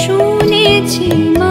শুনেছি মা